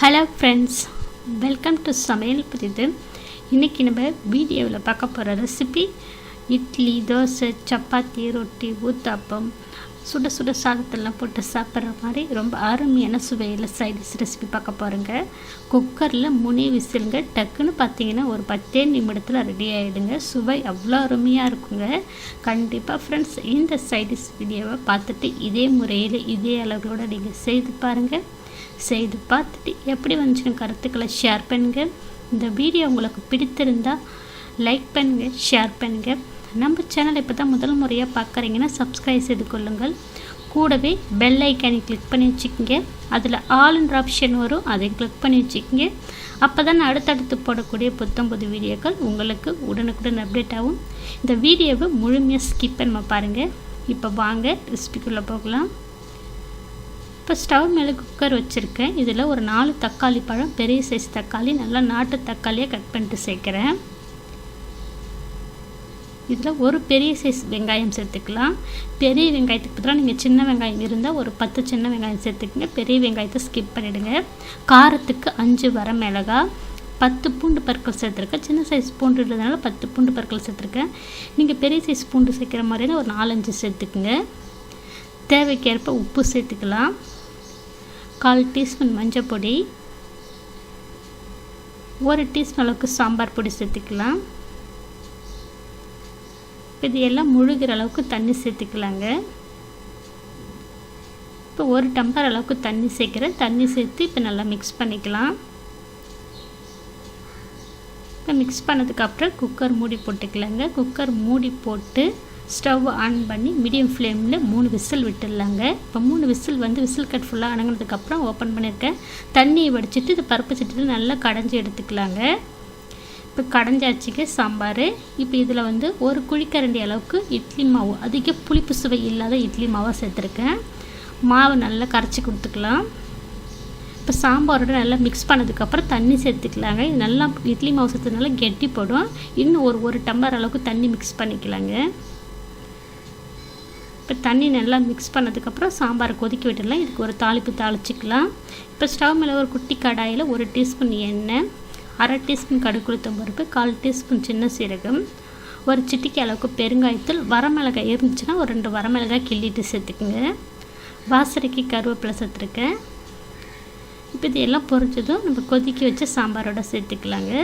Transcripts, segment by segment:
Hello friends welcome to சமையல் புரியுது இன்றைக்கி நம்ம வீடியோவில் பார்க்க போகிற ரெசிபி இட்லி தோசை சப்பாத்தி ரொட்டி ஊத்தாப்பம் சுட சுட சாதத்தெல்லாம் போட்டு சாப்பிட்ற மாதிரி ரொம்ப அருமையான சுவையில் சைடிஷ் ரெசிபி பார்க்க போகிறேங்க. குக்கரில் முனி விசிலுங்க டக்குன்னு பார்த்தீங்கன்னா ஒரு பத்தே நிமிடத்தில் ரெடி ஆகிடுங்க சுவை அவ்வளோ அருமையாக இருக்குங்க. கண்டிப்பாக ஃப்ரெண்ட்ஸ் இந்த சைடிஷ் வீடியோவை பார்த்துட்டு இதே முறையில் இதே அளவுகளோடு நீங்கள் செய்து பாருங்கள் செய்து பார்த்துட்டு எப்படி வந்துச்சுன்னு கருத்துக்களை ஷேர் பண்ணுங்கள் இந்த வீடியோ உங்களுக்கு பிடித்திருந்தால் லைக் பண்ணுங்கள் ஷேர் பண்ணுங்கள் நம்ம சேனல் இப்போ தான் முதல் முறையாக பார்க்குறீங்கன்னா சப்ஸ்கிரைப் செய்து கொள்ளுங்கள். கூடவே பெல் ஐக்கானை கிளிக் பண்ணி வச்சுக்கோங்க. அதில் ஆளுன்ற ஆப்ஷன் வரும் அதை கிளிக் பண்ணி வச்சுக்கோங்க. அப்போ தான் அடுத்தடுத்து போடக்கூடிய புத்தம் புது வீடியோக்கள் உங்களுக்கு உடனுக்குடன் அப்டேட் ஆகும். இந்த வீடியோவை முழுமையாக ஸ்கிப் பண்ண பாருங்கள் இப்போ வாங்க ரெசிபிக்குள்ளே போகலாம். இப்போ ஸ்டவ் மேலே குக்கர் வச்சுருக்கேன். இதில் ஒரு நாலு தக்காளி பழம் பெரிய சைஸ் தக்காளி நல்லா நாட்டு தக்காளியாக கட் பண்ணிட்டு சேர்க்குறேன். இதில் ஒரு பெரிய சைஸ் வெங்காயம் சேர்த்துக்கலாம். பெரிய வெங்காயத்துக்கு பதிலாக நீங்கள் சின்ன வெங்காயம் இருந்தால் ஒரு பத்து சின்ன வெங்காயம் சேர்த்துக்கங்க. பெரிய வெங்காயத்தை ஸ்கிப் பண்ணிவிடுங்க காரத்துக்கு அஞ்சு வர மிளகா பத்து பூண்டு பற்கள் சேர்த்துருக்கேன். சின்ன சைஸ் பூண்டு இருந்ததுனால பத்து பூண்டு பற்கள் சேர்த்துருக்கேன். நீங்கள் பெரிய சைஸ் பூண்டு சேர்க்குற மாதிரினா ஒரு நாலஞ்சு சேர்த்துக்குங்க. தேவைக்கேற்ப உப்பு சேர்த்துக்கலாம். கால் டீஸ்பூன் மஞ்சள் பொடி. ஒரு டீஸ்பூன் அளவுக்கு சாம்பார் பொடி சேர்த்துக்கலாம். இது எல்லாம் முழுகிற அளவுக்கு தண்ணி சேர்த்துக்கலாங்க. இப்போ ஒரு டம்பர் அளவுக்கு தண்ணி சேர்க்குறேன். தண்ணி சேர்த்து இப்போ நல்லா மிக்ஸ் பண்ணிக்கலாம். இப்போ மிக்ஸ் பண்ணதுக்கப்புறம் குக்கர் மூடி போட்டுக்கலாங்க. குக்கர் மூடி போட்டு ஸ்டவ் ஆன் பண்ணி மீடியம் ஃப்ளேமில் மூணு விசில் விட்டுடலாங்க. இப்போ மூணு விசில் வந்து விசில் கட் ஃபுல்லாக அடங்கினதுக்கப்புறம் ஓப்பன் பண்ணியிருக்கேன். தண்ணியை வடிச்சிட்டு இது பருப்பு சட்டியில் நல்லா கடைஞ்சி எடுத்துக்கலாங்க. இப்போ கடைஞ்சாச்சுங்க சாம்பார். இப்போ இதில் வந்து ஒரு குழிக்கரண்டி அளவுக்கு இட்லி மாவு அதிக புளிப்பு சுவை இல்லாத இட்லி மாவை சேர்த்துருக்கேன். மாவை நல்லா கரைச்சி கொடுத்துக்கலாம். இப்போ சாம்பாரோட நல்லா மிக்ஸ் பண்ணதுக்கப்புறம் தண்ணி சேர்த்துக்கலாங்க. இது நல்லா இட்லி மாவு சேர்த்ததுனால கெட்டி போடும் இன்னும் ஒரு ஒரு டம்ளர் அளவுக்கு தண்ணி மிக்ஸ் பண்ணிக்கலாங்க. இப்போ தண்ணி நல்லா மிக்ஸ் பண்ணதுக்கப்புறம் சாம்பாரை கொதிக்க விட்டுடலாம். இதுக்கு ஒரு தாளிப்பு தாளிச்சிக்கலாம். இப்போ ஸ்டவ் மேலே ஒரு குட்டி கடாயில் ஒரு டீஸ்பூன் எண்ணெய் அரை டீஸ்பூன் கடுக்குளுத்தம் பருப்பு கால் டீஸ்பூன் சின்ன சீரகம் ஒரு சிட்டிக்கு அளவுக்கு பெருங்காயத்தூள் வரமிளகாய் இருந்துச்சுன்னா ஒரு ரெண்டு வரமிளகாய் கிள்ளிட்டு சேர்த்துக்குங்க. வாசரைக்கு கருவேப்பிலை சேர்த்துருக்கேன். இப்போ இது எல்லாம் பொறிச்சதும் நம்ம கொதிக்க வச்சு சாம்பாரோட சேர்த்துக்கலாங்க.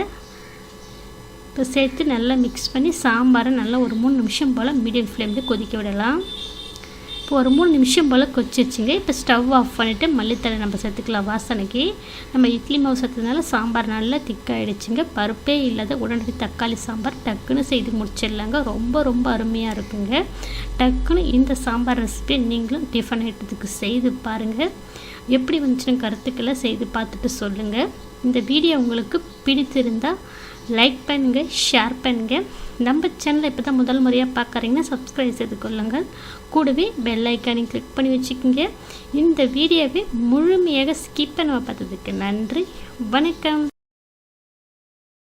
இப்போ சேர்த்து நல்லா மிக்ஸ் பண்ணி சாம்பாரை நல்லா ஒரு மூணு நிமிஷம் போல் மீடியம் ஃப்ளேமில் கொதிக்க விடலாம். இப்போ ஒரு மூணு நிமிஷம் போல் கொச்சிருச்சுங்க. இப்போ ஸ்டவ் ஆஃப் பண்ணிவிட்டு மல்லித்தலை நம்ம சேர்த்துக்கலாம் வாசனைக்கு. நம்ம இட்லி மாவு சேர்த்ததுனால சாம்பார் நல்லா திக்காயிடுச்சுங்க பருப்பே இல்லாத உடனடி தக்காளி சாம்பார் டக்குன்னு செய்து முடிச்சிடலாங்க. ரொம்ப ரொம்ப அருமையாக இருக்குங்க. டக்குன்னு இந்த சாம்பார் ரெசிபியை நீங்களும் டிஃபன் ஐட்டத்துக்கு செய்து பாருங்கள் எப்படி வந்துச்சுன்னு கருத்துக்களை செய்து பார்த்துட்டு சொல்லுங்கள் இந்த வீடியோ உங்களுக்கு பிடித்திருந்தால் லைக் பண்ணுங்கள் ஷேர் பண்ணுங்கள் நம்ம சேனலை இப்போ தான் முதல் முறையாக பார்க்குறீங்கன்னா சப்ஸ்கிரைப் செய்து கொள்ளுங்கள். கூடவே பெல் ஐக்கானையும் கிளிக் பண்ணி வச்சுக்கோங்க. இந்த வீடியோவை முழுமையாக ஸ்கிப் பண்ண பார்த்ததுக்கு நன்றி. வணக்கம்.